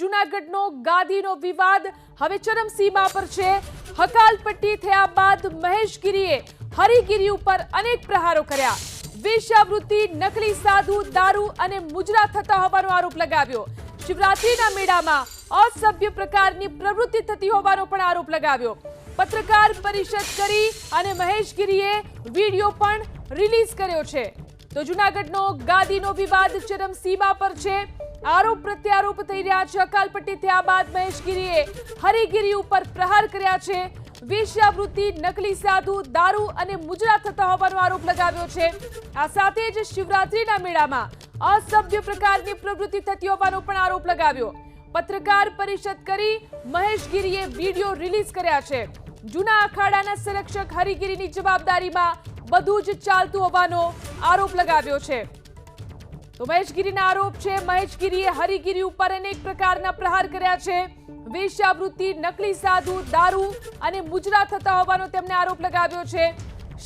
જૂનાગઢનો ગાદીનો વિવાદ હવે ચરમસીમા પર છે. હકાલપટ્ટી થયા બાદ મહેશગીરીએ હરિગીરી ઉપર અનેક પ્રહારો કર્યા. વેશ્યાવૃત્તિ, નકલી સાધુ, દારૂ અને મુજરા થતા હોવાનો આરોપ લગાવ્યો. શિવરાત્રીના મેળામાં અસભ્ય પ્રકારની પ્રવૃત્તિ થતી હોવાનો પણ આરોપ લગાવ્યો. પત્રકાર પરિષદ કરી અને મહેશગીરીએ વીડિયો પણ રિલીઝ કર્યો છે. તો જૂનાગઢનો ગાદીનો વિવાદ ચરમસીમા પર છે. આરોપ પ્રત્યારોપ થઈ રહ્યા છે. અકાલપટ્ટી થયા બાદ મહેશગીરીએ હરિગીરી ઉપર પ્રહાર કર્યા છે. વેશ્યાવૃત્તિ, નકલી સાધુ, દારૂ અને મુજરા થતા હોવાનો આરોપ લગાવ્યો છે. આ સાથે જ શિવરાત્રીના મેળામાં અસભ્ય પ્રકારની પ્રવૃત્તિ થતી હોવાનો પણ આરોપ લગાવ્યો. પત્રકાર પરિષદ કરી મહેશગીરીએ વીડિયો રિલીઝ કર્યા છે. જૂના અખાડાના સંરક્ષક હરિગીરીની જવાબદારીમાં બધું જ ચાલતું હોવાનો આરોપ લગાવ્યો છે. તો મહેશગીરીના આરોપ છે, મહેશગીરીએ હરિગીરી ઉપર અનેક પ્રકારના પ્રહાર કર્યા છે. વેશ્યાવૃત્તિ, નકલી સાધુ, દારૂ અને મુજરા થતા હોવાનો તેમને આરોપ લગાવ્યો છે.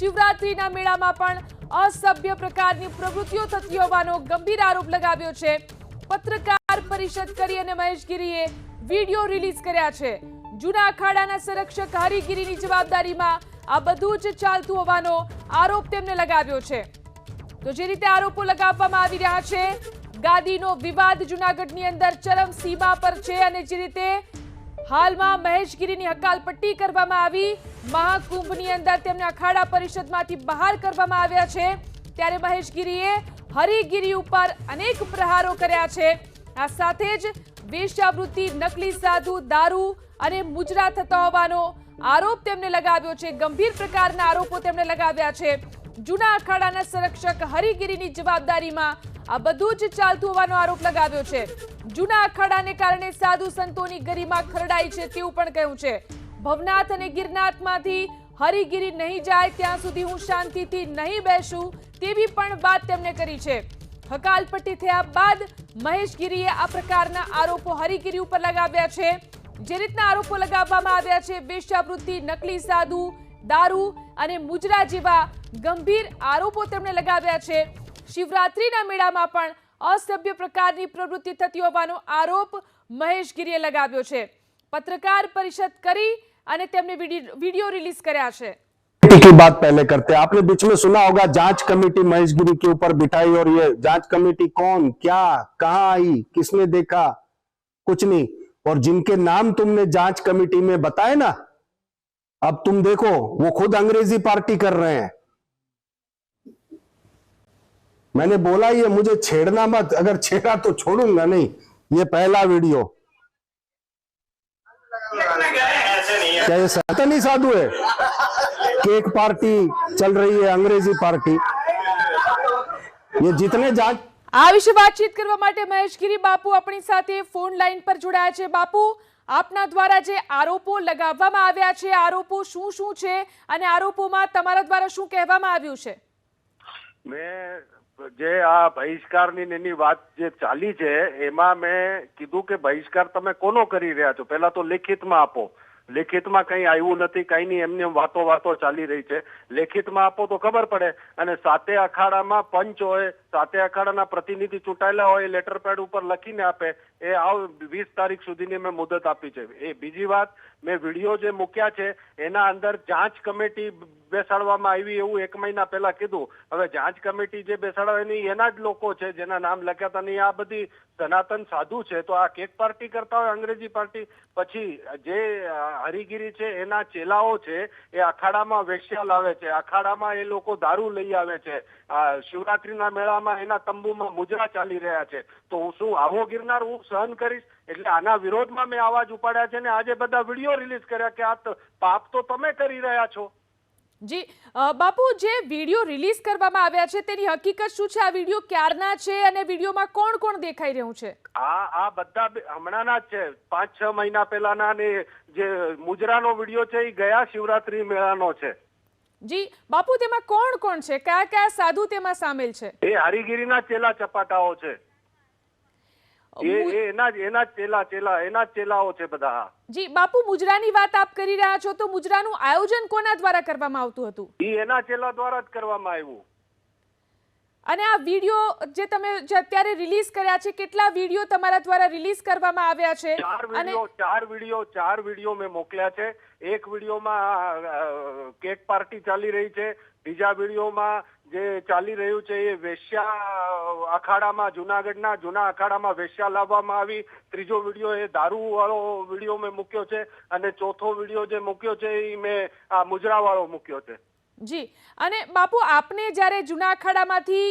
શિવરાત્રીના મેળામાં પણ અસભ્ય પ્રકારની પ્રવૃત્તિઓ થતી હોવાનો ગંભીર આરોપ લગાવ્યો છે. પત્રકાર પરિષદ કરી અને મહેશગીરીએ વીડિયો રિલીઝ કર્યા છે. જૂના અખાડાના સંરક્ષક હરિગીરીની જવાબદારીમાં આ બધું જ ચાલતું હોવાનો આરોપ તેમને લગાવ્યો છે. તો જે રીતે આરોપો લગાવવામાં આવી રહ્યા છે, ગાદીનો વિવાદ જૂનાગઢની અંદર ચરમ સીમા પર છે અને જે રીતે હાલમાં મહેશગીરીની હકાલપટ્ટી કરવામાં આવી, મહાકુંભની અંદર તેમને અખાડા પરિષદમાંથી બહાર કરવામાં આવ્યા છે, ત્યારે મહેશગીરીએ હરિગીરી ઉપર અનેક પ્રહારો કર્યા છે. આ સાથે જ વેશ્યાવૃત્તિ, નકલી સાધુ, દારૂ અને મુજરા થતા હોવાનો આરોપ તેમને લગાવ્યો છે. ગંભીર પ્રકારના આરોપો તેમણે લગાવ્યા છે. જૂના અખાડાના સંરક્ષક હરિગીરીની જવાબદારીમાં આ બધું જ ચાલતું હોવાનો આરોપ લગાવ્યો છે. જૂના અખાડાને કારણે સાધુ સંતોની ગરિમા ખરડાઈ છે તેવું પણ કહ્યું છે. ભવનાથ અને ગિરનાથમાંથી હરિગીરી નહીં જાય ત્યાં સુધી હું શાંતિથી નહીં બેસું તેવી પણ વાત તેમણે કરી છે. હકાલપટ્ટી થયા બાદ મહેશગીરીએ આ પ્રકારના આરોપો હરિગીરી ઉપર લગાવ્યા છે. જે રીતના આરોપો લગાવવામાં આવ્યા છે, વેશ્યાવૃત્તિ, નકલી સાધુ દારૂ અને મુજરા જેવા ગંભીર આરોપો તેમણે લગાવ્યા છે શિવરાત્રીના મેળામાં પણ અસભ્ય પ્રકારની પ્રવૃત્તિ થતી હોવાનો આરોપ મહેશગીરીએ લગાવ્યો છે પત્રકાર પરિષદ કરી અને તેમને વિડી- વિડીયો રિલીઝ કર્યા છે कमेटी की बात पहले करते हैं आपने बीच में सुना होगा जांच कमेटी महेश गिरी के ऊपर बिठाई और ये जांच कमेटी कौन क्या कहां आई किसने देखा कुछ नहीं और जिनके नाम तुमने जांच कमेटी में बताए ना अब तुम देखो वो खुद अंग्रेजी पार्टी कर रहे हैं मैंने बोला ये मुझे छेड़ना मत अगर छेड़ा तो छोड़ूंगा नहीं ये पहला वीडियो क्या ये सनातनी साधु है कि एक पार्टी चल रही है अंग्रेजी पार्टी ये जितने जांच આ વિશે વાતચીત કરવા માટે મહેશગીરી બાપુ આપણી સાથે ફોન લાઈન પર જોડાયા છે બાપુ આપના દ્વારા જે આરોપો લગાવવામાં આવ્યા છે, આરોપો શું શું છે અને આરોપોમાં તમારા દ્વારા શું કહેવામાં આવ્યું છે? જે આ બહિષ્કારની એની વાત જે ચાલી છે, એમાં મેં કીધું કે બહિષ્કાર તમે કોનો કરી રહ્યા છો? પહેલા તો લેખિતમાં આપો. લેખિતમાં કંઈ આવ્યું નથી, કઈ નહીં, એમની એમ વાતો વાતો ચાલી રહી છે. લેખિતમાં આપો તો ખબર પડે અને સાતે અખાડામાં પંચ સાતે અખાડાના પ્રતિનિધિ ચૂંટાયેલા હોય લેટર પેડ ઉપર લખીને આપે. એ આવ, વીસ તારીખ સુધીની મેં મુદત આપી છે. એ બીજી વાત, મેં વીડિયો જે મૂક્યા છે, એના અંદર જાંચ કમિટી બેસાડવામાં આવી એવું એક મહિના પહેલા કીધું. હવે જાંચ કમિટી જે બેસાડવાની એના જ લોકો છે, જેના નામ લખ્યા હતા આ બધી સનાતન સાધુ છે. તો આ કેક પાર્ટી કરતા હોય, અંગ્રેજી પાર્ટી, પછી જે હરિગીરી છે, એના ચેલાઓ છે, એ અખાડામાં વેશ્યા લાવે છે. અખાડામાં એ લોકો દારૂ લઈ આવે છે. આ શિવરાત્રીના મેળામાં એના તંબુમાં મુજરા ચાલી રહ્યા છે. તો હું શું આવો ગિરનાર હું સહન કરીશ? એટલે આના વિરોધમાં મેં અવાજ ઉપાડ્યા છે ને આજે બધા વીડિયો રિલીઝ કર્યા કે આ પાપ તો તમે કરી રહ્યા છો. જી બાપુ જે વીડિયો રિલીઝ કરવામાં આવ્યા છે તેની હકીકત શું છે? આ વીડિયો ક્યારના છે અને વિડીયોમાં કોણ કોણ દેખાઈ રહ્યું છે? આ આ બધા હમણાંના જ છે. પાંચ છ મહિના પહેલાના ને જે મુજરાનો વીડિયો છે એ ગયા શિવરાત્રી મેળાનો છે. જી બાપુ તેમાં કોણ કોણ છે? કયા કયા સાધુ તેમાં સામેલ છે? એ હરિગીરીના ચેલા ચપાટાઓ છે. એ એ એના એના ચેલા ચેલા એના ચેલાઓ છે બધા. જી બાપુ મુજરાની વાત આપ કરી રહ્યા છો તો મુજરાનું આયોજન કોના દ્વારા કરવામાં આવતું હતું? એના ચેલા દ્વારા જ કરવામાં આવ્યું. અને આ વીડિયો જે તમે જે અત્યારે રિલીઝ કર્યા છે કેટલા વીડિયો તમારા દ્વારા રિલીઝ કરવામાં આવ્યા છે? ચાર અને વીડિયો ચાર વીડિયો ચાર વીડિયો મેં મોકલ્યા છે. એક વિડીયોમાં કેક પાર્ટી ચાલી રહી છે. બીજા વિડીયોમાં જે ચાલી રહ્યું છે એ વેશ્યા અખાડામાં, જુનાગઢના જૂના અખાડામાં વેશ્યા લાવવામાં આવી. ત્રીજો વીડિયો એ દારૂ વાળો વીડિયો મેં મૂક્યો છે અને ચોથો વીડિયો જે મૂક્યો છે એ મેં આ મુજરા વાળો મૂક્યો છે. જી. અને બાપુ, આપને જ્યારે જૂના અખાડામાંથી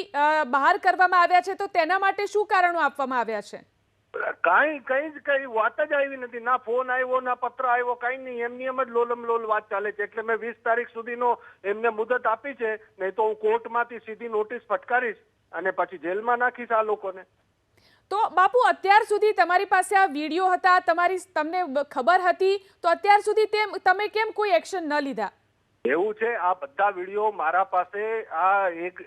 બહાર કરવામાં આવ્યા છે તો તેના માટે શું કારણો આપવામાં આવ્યા છે? કાંઈ, કઈ જ કઈ વાત જ આવી નથી. ના ફોન આવ્યો, ના પત્ર આવ્યો, કઈ નહીં. એમની એમ જ લોલમ લોલ વાત ચાલે છે. એટલે મેં વીસ તારીખ સુધીનો એમને મુદત આપી છે. નહીં તો હું કોર્ટમાંથી સીધી નોટિસ ફટકારીશ અને પછી જેલમાં નાખીશ આ લોકોને. તો બાપુ, અત્યાર સુધી તમારી પાસે આ વીડિયો હતા, તમારી તમને ખબર હતી, તો અત્યાર સુધી તેમ તમે કેમ કોઈ એક્શન ન લીધા? એવું છે આ બધા વીડિયો મારા પાસે આ એક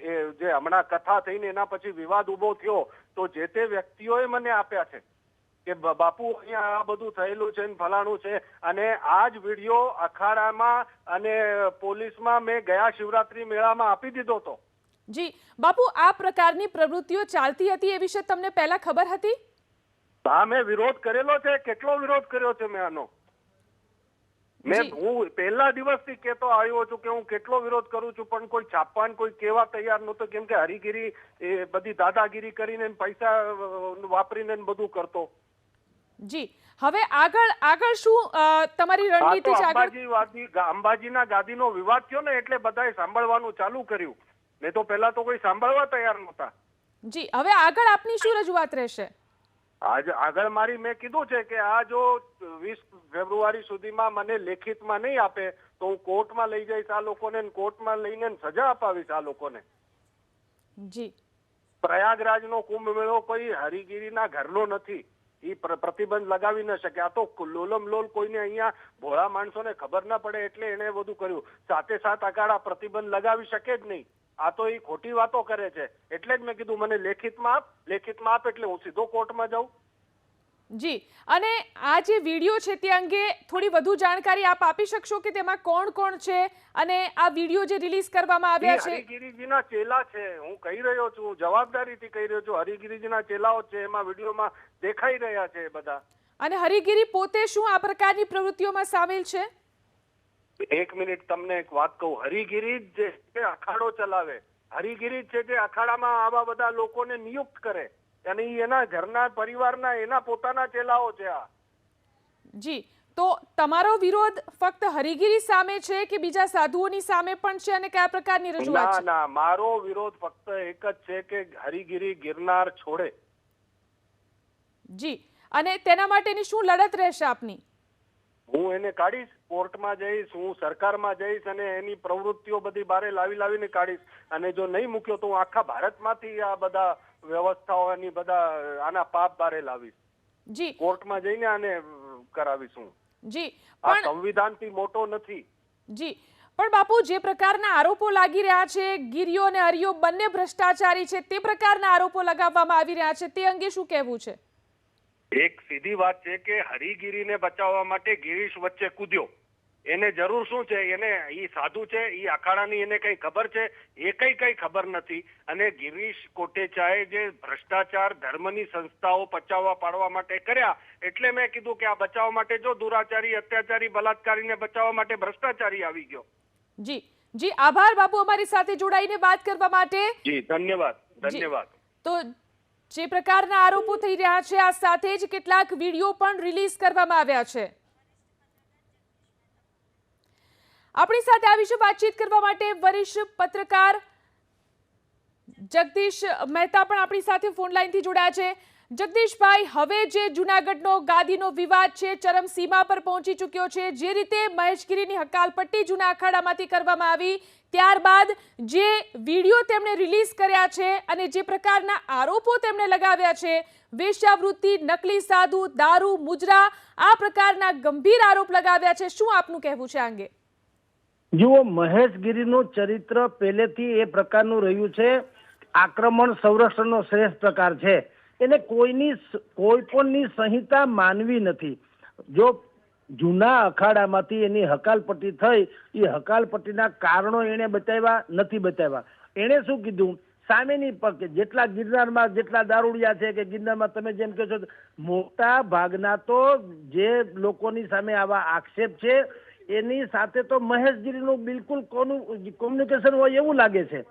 જે હમણાં કથા થઈને એના પછી વિવાદ ઊભો થયો તો જે તે વ્યક્તિઓએ મને આપ્યા છે કે બાપુ અહીંયા આ બધું થયેલું છે ને ફલાણું છે અને આ જ વીડિયો અખાડામાં અને પોલીસમાં મેં ગયા શિવરાત્રી મેળામાં આપી દીધો હતો. જી બાપુ આ પ્રકારની પ્રવૃત્તિઓ ચાલતી હતી એ વિશે તમને પહેલા ખબર હતી? હા મેં વિરોધ કરેલો છે. કેટલો વિરોધ કર્યો છે મેં આનો? મેં હું પહેલા દિવસથી કેતો આવ્યો છું કે હું કેટલો વિરોધ કરું છું પણ કોઈ છાપવાન કોઈ કેવા તૈયાર નહોતો કેમ કે હરીગીરી એ બધી દાદાગીરી કરીને પૈસા વાપરીને બધું કરતો. જી. હવે આગળ આગળ શું તમારી રણનીતિ છે? આગળ અંબાજી વાદી અંબાજીના ગાદીનો વિવાદ થયો ને એટલે બધાએ સાંભળવાનું ચાલુ કર્યું. નહીં તો પહેલા તો કોઈ સાંભળવા તૈયાર નહોતા. જી. હવે આગળ આપની શું રજૂઆત રહેશે? આજ આગળ મારી મેં કીધું છે કે આ જો વીસ ફેબ્રુઆરી સુધીમાં મને લેખિતમાં નહીં આપે તો હું કોર્ટમાં લઈ જઈશ આ લોકોને કોર્ટમાં લઈને સજા અપાવીશ આ લોકોને. જી. પ્રયાગરાજનો કુંભ મેળો કોઈ હરિગીરીના ઘરનો નથી. ઈ પ્રતિબંધ લગાવી ન શકે. આ તો લોલમ લોલ કોઈને અહીંયા ભોળા માણસોને ખબર ના પડે એટલે એને બધું કર્યું. સાથે સાથ અકાળા પ્રતિબંધ લગાવી શકે જ નહીં. આ તો એ ખોટી વાતો કરે છે. એટલે જ મેં કીધું મને લેખિતમાં આપ લેખિતમાં આપ એટલે હું સીધો કોર્ટમાં જાઉં. જી અને આ જે વીડિયો છે તે અંગે થોડી વધુ જાણકારી આપ આપી શકશો કે તેમાં કોણ કોણ છે? અને આ વીડિયો જે રિલીઝ કરવામાં આવ્યા છે હરિગીરીજીના ચેલા છે. હું કહી રહ્યો છું જવાબદારીથી કહી રહ્યો છું. હરિગીરીજીના ચેલાઓ છે એમાં વિડીયોમાં દેખાઈ રહ્યા છે બધા. અને હરિગીરી પોતે શું આ પ્રકારની પ્રવૃત્તિઓમાં સામેલ છે? એક મિનિટ તમને એક વાત કહું. હરિગીરી જે છે અખાડો ચલાવે. હરિગીરી છે જે અખાડામાં આવા બધા લોકોને નિયુક્ત કરે. અને એના ઘરના પરિવારના એના પોતાના ચેલાઓ છે આ. જી. તો તમારો વિરોધ ફક્ત હરિગીરી સામે છે કે બીજા સાધુઓની સામે પણ છે અને કયા પ્રકારની રજૂઆત ના ના. મારો વિરોધ ફક્ત એક જ છે કે હરિગીરી ગિરનાર છોડે. જી. અને તેના માટેની શું લડત રહેશે આપની? હું એને કાઢીશ? કોર્ટમાં જઈશ હું સરકારમાં જઈશ અને એની પ્રવૃત્તિઓ બધી બારે લાવી લાવીને કાઢીશ. અને જો નહીં મૂક્યો તો હું આખા ભારતમાંથી આ બધા વ્યવસ્થાઓની બધા આના પાપ બારે લાવીશ. જી. કોર્ટમાં જઈને આને કરાવીશ હું. જી આ સંવિધાનથી મોટો નથી. જી પણ બાપુ જે પ્રકારના આરોપો લાગી રહ્યા છે ગીરીઓ અને હરિયો બંને ભ્રષ્ટાચારી છે તે પ્રકારના આરોપો લગાવવામાં આવી રહ્યા છે તે અંગે શું કહેવું છે? એક સીધી વાત છે કે હરિગીરીને બચાવવા માટે ગિરીશ વચ્ચે કૂદ્યો. એને જરૂર શું છે? એને એ સાધુ છે એ અખાડાની એને કઈ ખબર છે? એ કઈ કઈ ખબર નથી. અને ગિરીશ કોટેચાએ જે ભ્રષ્ટાચાર ધર્મની સંસ્થાઓ પચાવવા પાડવા માટે કર્યા એટલે મેં કીધું કે આ બચાવવા માટે જો દુરાચારી અત્યાચારી બલાત્કારીને બચાવવા માટે ભ્રષ્ટાચારી આવી ગયો. જી. જી આભાર બાપુ અમારી સાથે જોડાઈને વાત કરવા માટે. જી ધન્યવાદ ધન્યવાદ. તો જે પ્રકારના આરોપો થઈ રહ્યા છે આ સાથે જ કેટલાક વીડિયો પણ રિલીઝ કરવામાં આવ્યા છે. આપણી સાથે આ વિશે વાતચીત કરવા માટે વરિષ્ઠ પત્રકાર જગદીશ મહેતા પણ આપણી સાથે ફોન લાઈનથી જોડાયા છે. જગદીશભાઈ, હવે જે જૂનાગઢનો ગાદીનો વિવાદ છે, ચરમસીમા પર પહોંચી ચૂક્યો છે, જે રીતે મહેશગીરીની હકાલપટ્ટી જૂના અખાડામાંથી કરવામાં આવી, ત્યારબાદ જે વીડિયો તેમણે રિલીઝ કર્યા છે અને જે પ્રકારના આરોપો તેમણે લગાવ્યા છે, વેશ્યાવૃત્તિ, નકલી સાધુ, દારૂ, મુજરા, આ પ્રકારના ગંભીર આરોપ લગાવ્યા છે, શું આપનું કહેવું છે આ અંગે? જુઓ, મહેશગીરીનું ચરિત્ર પહેલેથી એ પ્રકારનું રહ્યું છે. આક્રમણ સંરક્ષણનો શ્રેષ્ઠ પ્રકાર છે. એને કોઈની કોઈ પણની સંહિતા માનવી નથી. જો જૂના અખાડામાંથી એની હકાલપટ્ટી થઈ એ હકાલપટ્ટીના કારણો એણે બતાવ્યા, નથી બતાવ્યા. એણે શું કીધું? સામેની પગ જેટલા ગિરનારમાં જેટલા દારૂડિયા છે કે ગિરનારમાં તમે જેમ કહો છો, મોટા ભાગના તો જે લોકોની સામે આવા આક્ષેપ છે એની સાથે તો મહેશગીરીનું બિલકુલ કોમ્યુનિકેશન હોય એવું લાગે છે.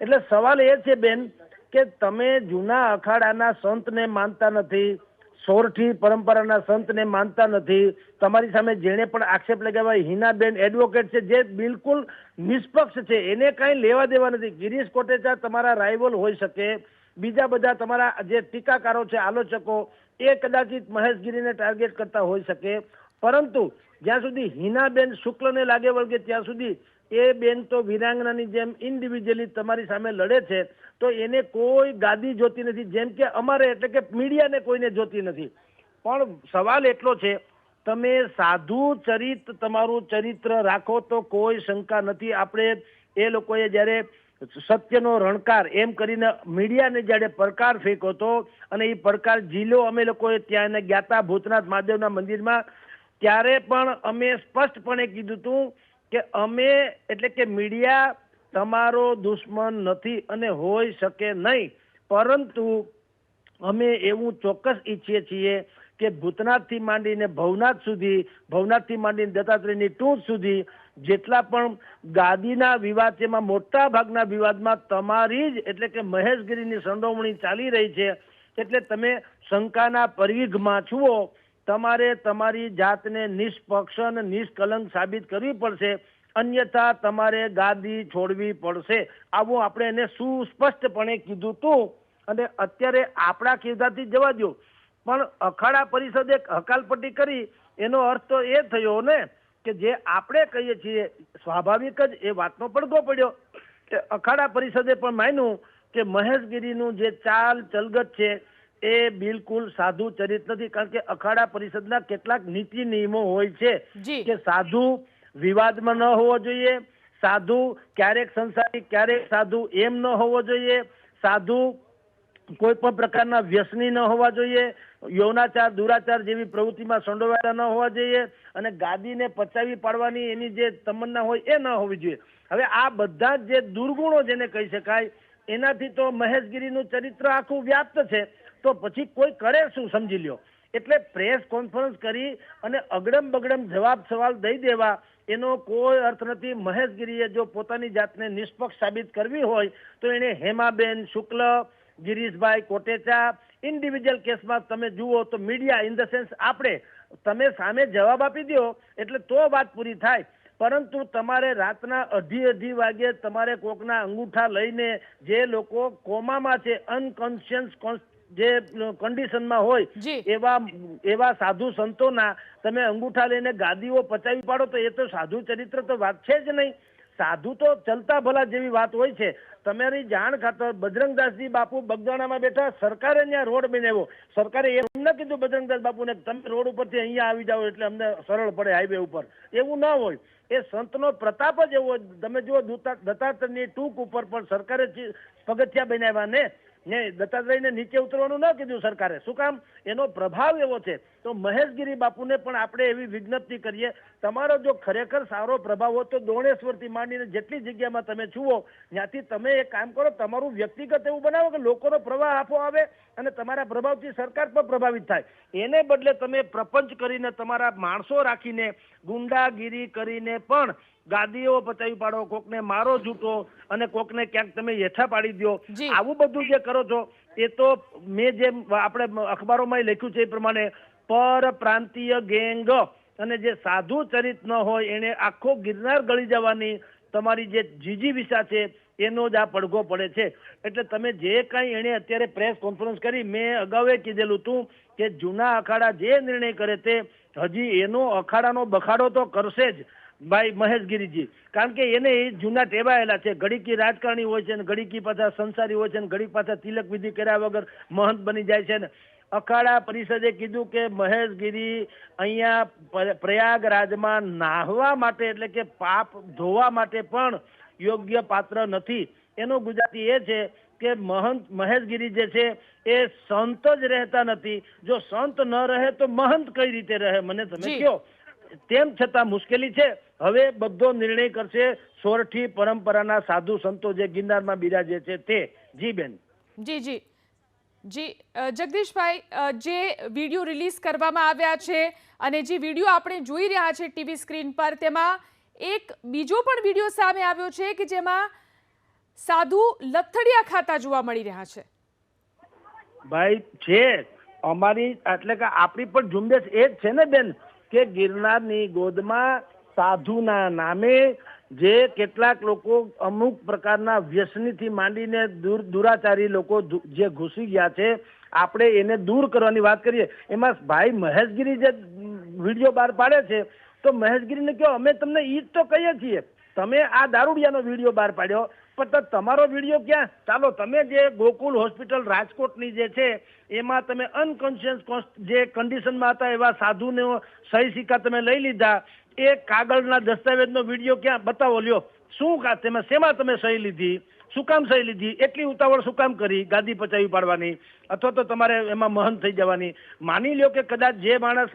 એટલે સવાલ એ છે, બેન, કે તમે જૂના અખાડાના સંતને માનતા નથી, સોરઠી પરંપરાના સંતને માનતા નથી, તમારી સામે જેણે પણ આક્ષેપ લગાવ્યા હિનાબેન એડવોકેટ છે, જે બિલકુલ નિષ્પક્ષ છે, એને કાંઈ લેવા દેવા નથી. ગિરીશ કોટેચા તમારા રાઇવલ હોઈ શકે, બીજા બધા તમારા જે ટીકાકારો છે, આલોચકો, એ કદાચિત મહેશગીરીને ટાર્ગેટ કરતા હોઈ શકે. પરંતુ જ્યાં સુધી હિનાબેન શુક્લને લાગે વળગે, ત્યાં સુધી એ બેન તો વીરાંગનાની જેમ ઇન્ડિવિજ્યુઅલી તમારી સામે લડે છે, તો એને કોઈ ગાદી જોતી નથી. જેમ કે અમારે એટલે કે મીડિયાને કોઈને જોતી નથી. પણ સવાલ એટલો છે, તમે સાધુ ચરિત તમારું ચરિત્ર રાખો તો કોઈ શંકા નથી. આપણે એ લોકોએ જ્યારે સત્યનો રણકાર એમ કરીને મીડિયાને જ્યારે પડકાર ફેંકો હતો અને એ પડકાર ઝીલો અમે લોકોએ ત્યાં એને જ્ઞાતા ભૂતનાથ મહાદેવના મંદિરમાં ત્યારે પણ અમે સ્પષ્ટપણે કીધું હતું કે અમે, એટલે કે મીડિયા તમારો દુશ્મન નથી અને હોઈ શકે નહીં. પરંતુ અમે એવું ચોક્કસ ઈચ્છીએ છીએ કે ભૂતનાથથી માંડીને ભવનાથ સુધી, ભવનાથથી માંડીને દત્તાત્રેયની ટૂંક સુધી, જેટલા પણ ગાદીના વિવાદ છે, એમાં મોટા ભાગના વિવાદમાં તમારી જ, એટલે કે મહેશગીરીની સંડોવણી ચાલી રહી છે. એટલે તમે શંકાના પરિઘમાં છુઓ તમારે તમારી જાતને નિષ્પક્ષ અને નિષ્કલંક સાબિત કરવી પડશે. અન્યથા તમારે ગાદી છોડવી પડશે. આવું આપણે એને સુસ્પષ્ટપણે કીધું તું. અને અત્યારે આપણા કીધાથી જવા દો પણ અખાડા પરિષદે હકાલપટ્ટી કરી. એનો અર્થ તો એ થયો ને કે જે આપણે કહીએ છીએ, સ્વાભાવિક જ એ વાતનો પડઘો પડ્યો. કે અખાડા પરિષદે પણ માન્યું કે મહેશગીરીનું જે ચાલ ચલગત છે એ બિલકુલ સાધુ ચરિત નથી કારણ કે અખાડા પરિષદના કેટલાક નીતિ નિયમો હોય છે કે સાધુ વિવાદમાં ન હોવો જોઈએ સાધુ ક્યારેક સંસારી ક્યારેક સાધુ એમ ન હોવો જોઈએ સાધુ કોઈ પણ પ્રકારના વ્યસની ન હોવા જોઈએ યૌનાચાર દુરાચાર જેવી પ્રવૃત્તિમાં સંડોવાયેલા ન હોવા જોઈએ અને ગાદીને પચાવી પાડવાની એની જે તમન્ના હોય એ ન હોવી જોઈએ. હવે આ બધા જે દુર્ગુણો જેને કહી શકાય એનાથી તો મહેશગીરીનું ચરિત્ર આખું વ્યાપ્ત છે. તો પછી કોઈ કરે શું, સમજી લ્યો? એટલે પ્રેસ કોન્ફરન્સ કરી અને અગડમ બગડમ જવાબ સવાલ દઈ દેવા, એનો કોઈ અર્થ નથી. મહેશગીરીએ જો પોતાની જાતને નિષ્પક્ષ સાબિત કરવી હોય, તો એણે હેમાબેન, શુક્લ, ગિરીશભાઈ કોટેચા ઇન્ડિવિજ્યુઅલ કેસમાં તમે જુઓ તો મીડિયા ઇન ધ સેન્સ આપણે તમે સામે જવાબ આપી દો, એટલે તો વાત પૂરી થાય. પરંતુ તમારે રાતના અઢી અઢી વાગે તમારે કોકના અંગૂઠા લઈને જે લોકો કોમામાં છે અનકોન્શિયસ જે કન્ડિશનમાં હોય એવા એવા સાધુ સંતોના તમે અંગૂઠા લઈને ગાદીઓ પચાવી પાડો તો એ તો સાધુ ચરિત્ર તો વાત છે જ નહીં. સાધુ તો ચલતા ભલા જેવી વાત હોય છે. તમારી જાણ ખાતર બજરંગદાસજી બાપુ બગદાણામાં બેઠા સરકારે ત્યાં રોડ બનાવ્યો. સરકારે એમ ન કીધું બજરંગદાસ બાપુને તમે રોડ ઉપરથી અહીંયા આવી જાઓ એટલે અમને સરળ પડે હાઈવે ઉપર. એવું ના હોય. એ સંતનો પ્રતાપ જ એવો તમે જુઓ દત્તા- દત્તાત્રેયની ટૂંક ઉપર પણ સરકારે પગથિયા બનાવ્યા ને ને દત્તાત્રેયને નીચે ઉતરવાનું ન કીધું સરકારે. શું કામ? એનો પ્રભાવ એવો છે. તો મહેશગીરી બાપુને પણ આપણે એવી વિજ્ઞપ્તિ કરીએ તમારો જો ખરેખર સારો પ્રભાવ હોય તો દોણેશ્વરથી માંડીને જેટલી જગ્યામાં તમે છુઓ ત્યાંથી તમે એક કામ કરો તમારું વ્યક્તિગત એવું બનાવો કે લોકોનો પ્રવાહ આપો આવે અને તમારા પ્રભાવથી સરકાર પણ પ્રભાવિત થાય. એને બદલે તમે પ્રપંચ કરીને તમારા માણસો રાખીને ગુંડાગીરી કરીને પણ ગાદીઓ પચાવી પાડો કોકને મારો જૂટો અને કોકને ક્યાંક તમે હેઠા પાડી દો આવું બધું જે કરો છો એ તો મેં જેમ આપણે અખબારોમાં લખ્યું છે એ પ્રમાણે પર પ્રાંતીય ગેંગ. અને જે સાધુ ચરિત ન હોય, એને આખો ગિરનાર ગળી જવાની તમારી જે જીજી વિસા છે, એનો જ આ પડઘો પડે છે. એટલે તમે જે કાંઈ એણે અત્યારે પ્રેસ કોન્ફરન્સ કરી, મેં અગાઉ કીધેલું હતું કે જૂના અખાડા જે નિર્ણય કરે તે, હજી એનો અખાડાનો બખાડો તો કરશે જ, ભાઈ મહેશગીરીજી. કારણ કે એને એ જૂના ટેવાયેલા છે. ઘડીકી રાજકારણી હોય છે ને ઘડીકી પાછા સંસારી હોય છે ને ઘડીક પાછા તિલક વિધિ કર્યા વગર મહંત બની જાય છે ને. અખાડા પરિષદે કીધું કે મહેશગીરી અહીંયા પ્રયાગરાજમાં નાહવા માટે એટલે કે પાપ ધોવા માટે પણ યોગ્ય પાત્ર નથી. એનો ગુજરાતી એ છે કે મહંત મહેશગીરી જે છે એ સંત જ રહેતા નથી. જો સંત ન રહે તો મહંત કઈ રીતે રહે? મને તમે કહો. તેમ છતાં મુશ્કેલી છે. હવે બધો નિર્ણય કરશે સોરઠી પરંપરાના સાધુ સંતો જે ગિરનારમાં બિરાજે છે તે. જી બેન. જી જી. જી જગદીશભાઈ જે વીડિયો રિલીઝ કરવામાં આવ્યા છે અને જે વીડિયો આપણે જોઈ રહ્યા છે ટીવી સ્ક્રીન પર, તેમાં એક બીજો પણ વીડિયો સામે આવ્યો છે કે જેમાં સાધુ લથડિયા ખાતા જોવા મળી રહ્યા છે. ભાઈ છે અમારી, એટલે કે આપણી પણ ઝુંબેશ એ જ છે ને બેન, કે ગિરનારની ગોદમાં સાધુના નામે જે કેટલાક લોકો અમુક પ્રકારના વ્યસનીથી માંડીને દૂર દુરાચારી લોકો જે ઘૂસી ગયા છે, આપણે એને દૂર કરવાની વાત કરીએ. એમાં ભાઈ મહેશગીરી જે વીડિયો બહાર પાડે છે, તો મહેશગીરીને કહો, અમે તમને ઈ જ તો કહીએ છીએ. તમે આ દારૂડિયાનો વીડિયો બહાર પાડ્યો, પણ તમારો વીડિયો ક્યાં? ચાલો, તમે જે ગોકુલ હોસ્પિટલ રાજકોટની જે છે, એમાં તમે અનકોન્શિયસ જે કન્ડિશનમાં હતા એવા સાધુને સહી સિક્કા તમે લઈ લીધા એ કાગળના દસ્તાવેજનો વીડિયો ક્યાં? બતાવો, લ્યો. શું તમે, શેમાં તમે સહી લીધી? શું કામ સહી લીધી? એટલી ઉતાવળ શું કામ કરી? ગાદી પચાવી પાડવાની. અથવા તો તમારે એમાં મહન થઈ જવાની. માની લ્યો કે કદાચ જે માણસ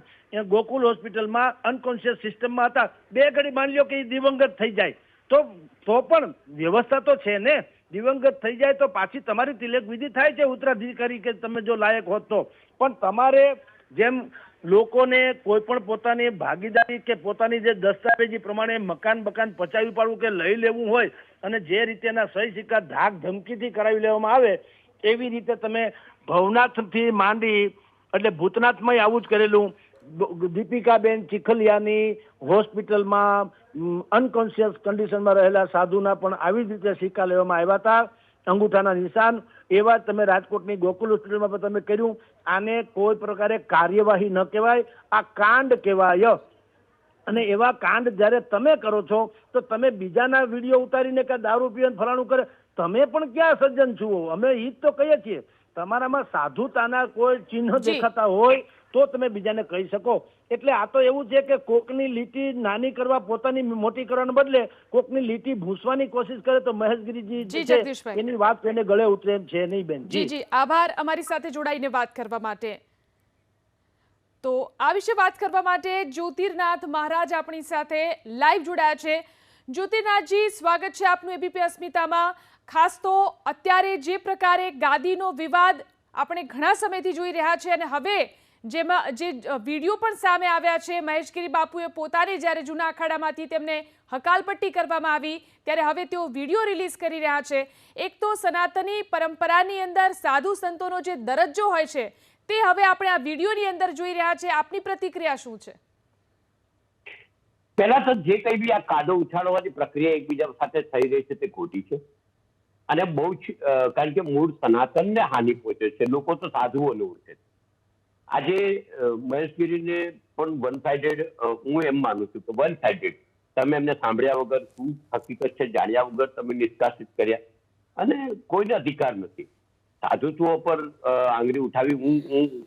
ગોકુલ હોસ્પિટલમાં અનકોન્શિયસ સિસ્ટમમાં હતા, બે ઘડી માની લ્યો કે એ દિવંગત થઈ જાય. તો તો પણ વ્યવસ્થા તો છે ને. દિવંગત થઈ જાય તો પાછી તમારી તિલક વિધિ થાય છે ઉત્તરાધિકારી કે તમે જો લાયક હોત તો. પણ તમારે જેમ લોકોને કોઈ પણ પોતાની ભાગીદારી કે પોતાની જે દસ્તાવેજી પ્રમાણે મકાન બકાન પચાવી પાડવું કે લઈ લેવું હોય અને જે રીતેના સહી સિક્કા ધાક ધમકીથી કરાવી લેવામાં આવે, એવી રીતે તમે ભવનાથથી માંડી, એટલે ભૂતનાથમાં આવું જ કરેલું, દીપિકાબેન ચીખલિયાની હોસ્પિટલમાં અનકોન્શિયસ કન્ડિશનમાં રહેલા સાધુના પણ આવી જ રીતે સિક્કા લેવામાં આવ્યા હતા. અંગૂઠાના નિશાન. એવા તમે રાજકોટની ગોકુલ હોસ્પિટલમાં પણ તમે કર્યું. આને કોઈ પ્રકારે કાર્યવાહી ન કહેવાય. આ કાંડ કહેવાય. અને એવા કાંડ જ્યારે તમે કરો છો તો તમે બીજાના વીડિયો ઉતારીને કે દારૂ પીને ફલાણું કરે તમે પણ ક્યાં સજ્જન છો? અમે ઈ જ તો કહીએ છીએ. તમારામાં સાધુતાના કોઈ ચિહ્ન. દેખાતા હોય તો તમે બીજાને કહી શકો. એટલે આ તો એવું છે કે કોકની લીટી નાની કરવા પોતાની મોટી કરવાને બદલે કોકની લીટી ભૂસવાની કોશિશ કરે તો મહેશગીરીજી. છે એની વાત એને ગળે ઉતરે છે નહીં બેન? જી જી. આભાર અમારી સાથે જોડાઈને વાત કરવા માટે. તો આ વિશે વાત કરવા માટે જ્યોતિર્નાથ મહારાજ આપણી સાથે લાઈવ જોડાયા છે. જ્યોતિર્નાથજી સ્વાગત છે આપનું એબીપી અસ્મિતામાં. ખાસ તો અત્યારે જે પ્રકારે ગાદીનો વિવાદ આપણે ઘણા સમયથી જોઈ રહ્યા છે અને હવે જેમાં જે વીડિયો પણ સામે આવ્યા છે, મહેશગીરી બાપુએ પોતાને જ્યારે જૂના અખાડામાંથી તેમને હકાલપટ્ટી કરવામાં આવી, ત્યારે હવે તેઓ વીડિયો રિલીઝ કરી રહ્યા છે. એક તો સનાતની પરંપરાની અંદર સાધુ સંતોનો જે દરજ્જો હોય છે, તે હવે આપણે આ વિડીયોની અંદર જોઈ રહ્યા છે. આપની પ્રતિક્રિયા શું છે? પહેલા તો જે કઈ બી આ કાદો ઉછાળવાની પ્રક્રિયા એકબીજા સાથે થઈ રહી છે તે ખોટી છે. અને બહુ કારણ કે મૂળ સનાતનને હાનિ પહોંચે છે. લોકો તો સાધુઓને ઓળખે છે. આજે મહેશગીરીને પણ વન સાઇડેડ હું એમ માનું છું કે વન સાઇડેડ તમે એમને સાંભળ્યા વગર શું હકીકત છે, જાણ્યા વગર તમે નિષ્કાસિત કર્યા. અને કોઈને અધિકાર નથી. સાધુત્વો પર આંગળી ઉઠાવી હું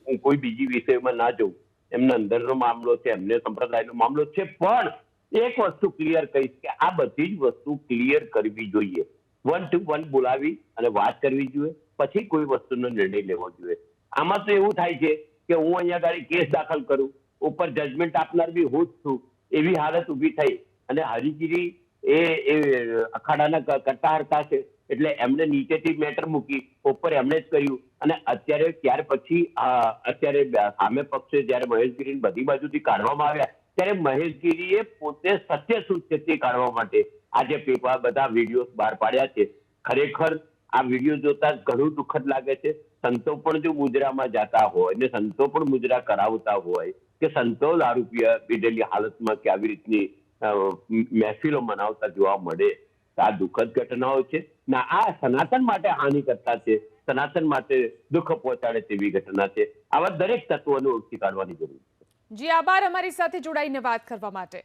હું કોઈ બીજી વિષયમાં ના જઉં. એમના અંદરનો મામલો છે, એમને સંપ્રદાયનો મામલો છે, પણ એક વસ્તુ ક્લિયર કહીશ કે આ બધી જ વસ્તુ ક્લિયર કરવી જોઈએ. વન ટુ વન બોલાવી અને વાત કરવી જોઈએ. પછી કોઈ વસ્તુનો નિર્ણય લેવો જોઈએ. આમાં તો એવું થાય છે કે હું અહીંયા ગાડી કેસ દાખલ કરું, ઉપર જજમેન્ટ આપનાર બી હું જ છું, એવી હાલત ઊભી થઈ. અને હરિગીરી એ એ અખાડાના કરતા હરતા છે એટલે એમને નીચેથી મેટર મૂકી, ઉપર એમણે જ કર્યું. અને અત્યારે, ત્યાર પછી અત્યારે સામે પક્ષે જ્યારે મહેશગીરી બધી બાજુથી કાઢવામાં આવ્યા, ત્યારે મહેશગીરીએ પોતે સત્ય શું છે તે કાઢવા માટે આજે પેપર બધા વીડિયો બહાર પાડ્યા છે. ખરેખર આ વીડિયો જોતા ઘણું દુઃખદ લાગે છે. સંતો પણ જો મુજરામાં જતા હોય ને સંતો પણ મુજરા કરાવતા હોય કે સંતો દારૂ પીધેલી હાલતમાં કે આવી રીતની મહેફિલો મનાવતા જોવા મળે આ દુઃખદ ઘટનાઓ છે. ના, આ સનાતન માટે હાનિ કરતા છે. સનાતન માટે દુઃખ પહોંચાડે તેવી ઘટના છે. આવા દરેક તત્વોને ઓળખી કાઢવાની જરૂર છે. જી, આભાર અમારી સાથે જોડાઈને વાત કરવા માટે.